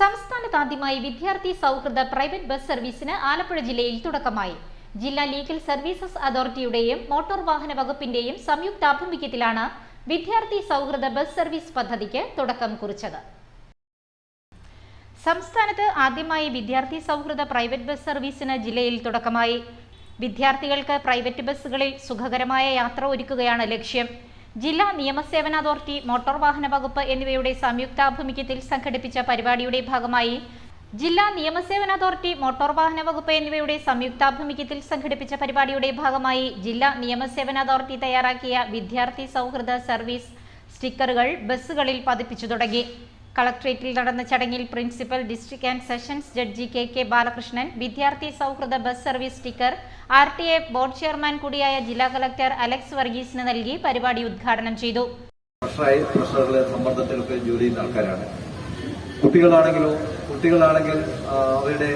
സംസ്ഥാനത്ത് ആദ്യമായി വിദ്യാർത്ഥി സൗഹൃദ പ്രൈവറ്റ് ബസ് സർവീസിന് ആലപ്പുഴ ജില്ലയിൽ തുടക്കമായി. ജില്ലാ ലീഗൽ സർവീസസ് അതോറിറ്റിയുടെയും മോട്ടോർ വാഹന വകുപ്പിന്റെയും സംയുക്താഭിമുഖ്യത്തിലാണ് വിദ്യാർത്ഥി സൗഹൃദ ബസ് സർവീസ് പദ്ധതിക്ക് തുടക്കം കുറിച്ചത്. സംസ്ഥാനത്ത് ആദ്യമായി വിദ്യാർത്ഥി സൗഹൃദ പ്രൈവറ്റ് ബസ് സർവീസിന് ജില്ലയിൽ തുടക്കമായി. വിദ്യാർത്ഥികൾക്ക് പ്രൈവറ്റ് ബസ്സുകളിൽ സുഖകരമായ യാത്ര ഒരുക്കുകയാണ് ലക്ഷ്യം. ജില്ലാ നിയമസേവന അതോറിറ്റി മോട്ടോർ വാഹന വകുപ്പ് എന്നിവയുടെ സംയുക്താഭിമുഖ്യത്തിൽ സംഘടിപ്പിച്ച പരിപാടിയുടെ ഭാഗമായി ജില്ലാ നിയമസേവന അതോറിറ്റി മോട്ടോർ വാഹന വകുപ്പ് എന്നിവയുടെ സംയുക്താഭിമുഖ്യത്തിൽ സംഘടിപ്പിച്ച പരിപാടിയുടെ ഭാഗമായി ജില്ലാ നിയമസേവന അതോറിറ്റി തയ്യാറാക്കിയ വിദ്യാർത്ഥി സൗഹൃദ സർവീസ് സ്റ്റിക്കറുകൾ ബസ്സുകളിൽ പതിപ്പിച്ചു തുടങ്ങി. കളക്ട്രേറ്റിൽ നടന്ന ചടങ്ങിൽ principal district and sessions judge K K Balakrishnan വിദ്യാർത്ഥി സൗഹൃദ bus service sticker R T A board chairman കൂടിയായ ജില്ലാ കളക്ടർ അലക്സ് വർഗീസിന് നൽകി പരിപാടി ഉദ്ഘാടനം ചെയ്തു. സമ്മർദ്ദത്തിലൊക്കെ ജോലി ചെയ്യുന്ന ആൾക്കാരാണ്. കുട്ടികളാണെങ്കിലോ കുട്ടികളാണെങ്കിൽ അവരുടെ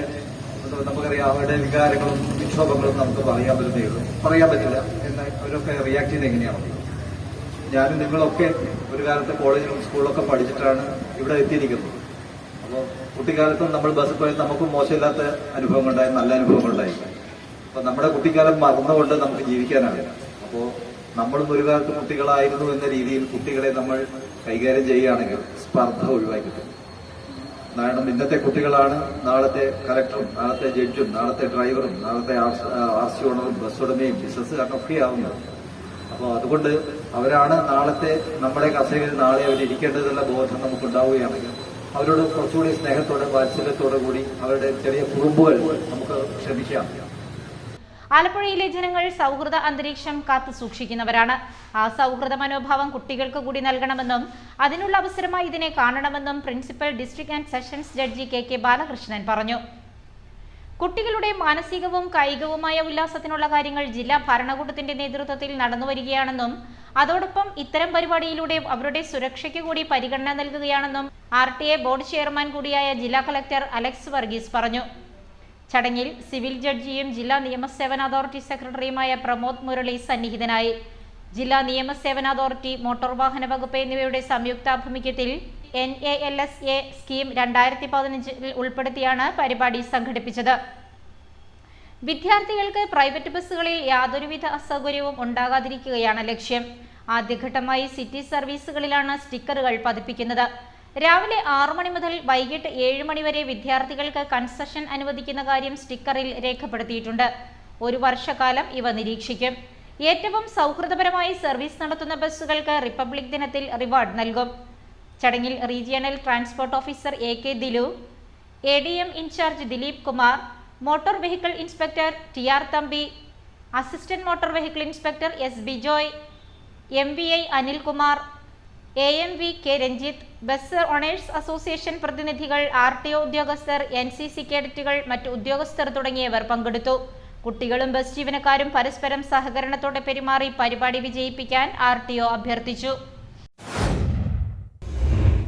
നമുക്കറിയാം അവരുടെ വികാരങ്ങളും വിക്ഷോഭങ്ങളും നമുക്ക് പറയാൻ പറ്റുന്നേ ഉള്ളൂ. പറയാൻ പറ്റില്ല. എന്നാൽ അവരൊക്കെ റിയാക്ട് ചെയ്യുന്നത് എങ്ങനെയാണല്ലോ ഞാനും നിങ്ങളൊക്കെ ഒരു കാലത്ത് കോളേജിലും സ്കൂളിലൊക്കെ പഠിച്ചിട്ടാണ് ഇവിടെ എത്തിയിരിക്കുന്നത്. അപ്പോൾ കുട്ടിക്കാലത്തും നമ്മൾ ബസ്സിൽ പോയി നമുക്ക് മോശമില്ലാത്ത അനുഭവങ്ങളുണ്ടായി നല്ല അനുഭവങ്ങളുണ്ടായി അപ്പോൾ നമ്മുടെ കുട്ടിക്കാലം മറന്നുകൊണ്ട് നമുക്ക് ജീവിക്കാനാവില്ല. അപ്പോൾ നമ്മളും ഒരു കാലത്ത് കുട്ടികളായിരുന്നു എന്ന രീതിയിൽ കുട്ടികളെ നമ്മൾ കൈകാര്യം ചെയ്യുകയാണെങ്കിൽ സ്പർദ്ധ ഒഴിവാക്കി കാരണം ഇന്നത്തെ കുട്ടികളാണ് നാളത്തെ കലക്ടറും നാളത്തെ ജഡ്ജും നാളത്തെ ഡ്രൈവറും നാളത്തെ ആർ സി ഓണറും ബസ് ഉടമയും ബിസിനസ്സുകാരനൊക്കെ ആവുന്നത് അപ്പോൾ അതുകൊണ്ട് അവരാണ് നാളത്തെ നമ്മുടെ കസേരയിൽ നാളെ അവർ ഇരിക്കേണ്ടതെന്നുള്ള ബോധം നമുക്ക് ഉണ്ടാവുകയാണെങ്കിൽ അവരോട് കുറച്ചുകൂടി സ്നേഹത്തോടെ വാത്സല്യത്തോടെ കൂടി അവരുടെ ചെറിയ കുറുമ്പുകൾ നമുക്ക് ക്ഷമിക്കാം. ആലപ്പുഴയിലെ ജനങ്ങൾ സൗഹൃദ അന്തരീക്ഷം കാത്തു സൂക്ഷിക്കുന്നവരാണ്. ആ സൗഹൃദ മനോഭാവം കുട്ടികൾക്ക് കൂടി നൽകണമെന്നും അതിനുള്ള അവസരമായി ഇതിനെ കാണണമെന്നും principal district and sessions judge K K Balakrishnan പറഞ്ഞു. കുട്ടികളുടെ മാനസികവും കായികവുമായ ഉല്ലാസത്തിനുള്ള കാര്യങ്ങൾ ജില്ലാ ഭരണകൂടത്തിന്റെ നേതൃത്വത്തിൽ നടന്നുവരികയാണെന്നും അതോടൊപ്പം ഇത്തരം പരിപാടിയിലൂടെ അവരുടെ സുരക്ഷയ്ക്ക് കൂടി പരിഗണന നൽകുകയാണെന്നും R T A board chairman കൂടിയായ ജില്ലാ കളക്ടർ അലക്സ് വർഗീസ് പറഞ്ഞു. ചടങ്ങിൽ സിവിൽ ജഡ്ജിയും ജില്ലാ നിയമസേവന അതോറിറ്റി സെക്രട്ടറിയുമായ പ്രമോദ് മുരളി സന്നിഹിതനായി. ജില്ലാ നിയമസേവന അതോറിറ്റി മോട്ടോർ വാഹന വകുപ്പ് എന്നിവയുടെ സംയുക്താഭിമുഖ്യത്തിൽ N A L S A scheme രണ്ടായിരത്തി പതിനഞ്ചിൽ ഉൾപ്പെടുത്തിയാണ് പരിപാടി സംഘടിപ്പിച്ചത്. വിദ്യാർത്ഥികൾക്ക് പ്രൈവറ്റ് ബസ്സുകളിൽ യാതൊരുവിധ അസൗകര്യവും ഉണ്ടാകാതിരിക്കുകയാണ് ലക്ഷ്യം. ആദ്യഘട്ടമായി സിറ്റി സർവീസുകളിലാണ് സ്റ്റിക്കറുകൾ പതിപ്പിക്കുന്നത്. രാവിലെ ആറു മണി മുതൽ വൈകിട്ട് ഏഴ് മണി വരെ വിദ്യാർത്ഥികൾക്ക് കൺസെഷൻ അനുവദിക്കുന്ന കാര്യം സ്റ്റിക്കറിൽ രേഖപ്പെടുത്തിയിട്ടുണ്ട്. ഒരു വർഷക്കാലം ഇവ നിരീക്ഷിക്കും. ഏറ്റവും സൗഹൃദപരമായി സർവീസ് നടത്തുന്ന ബസ്സുകൾക്ക് റിപ്പബ്ലിക് ദിനത്തിൽ റിവാർഡ് നൽകും. ചടങ്ങിൽ regional transport officer A K Dilu A D M in charge Dileep Kumar motor vehicle inspector T R Thampi assistant motor vehicle inspector S Bijoy M V I Anilkumar A M V K Ranjith bus owners association പ്രതിനിധികൾ R T O ഉദ്യോഗസ്ഥർ N C C കേഡറ്റുകൾ മറ്റ് ഉദ്യോഗസ്ഥർ തുടങ്ങിയവർ പങ്കെടുത്തു. കുട്ടികളും bus ജീവനക്കാരും പരസ്പരം സഹകരണത്തോടെ പെരുമാറി പരിപാടി വിജയിപ്പിക്കാൻ ആർ ടി ഒ അഭ്യർത്ഥിച്ചു.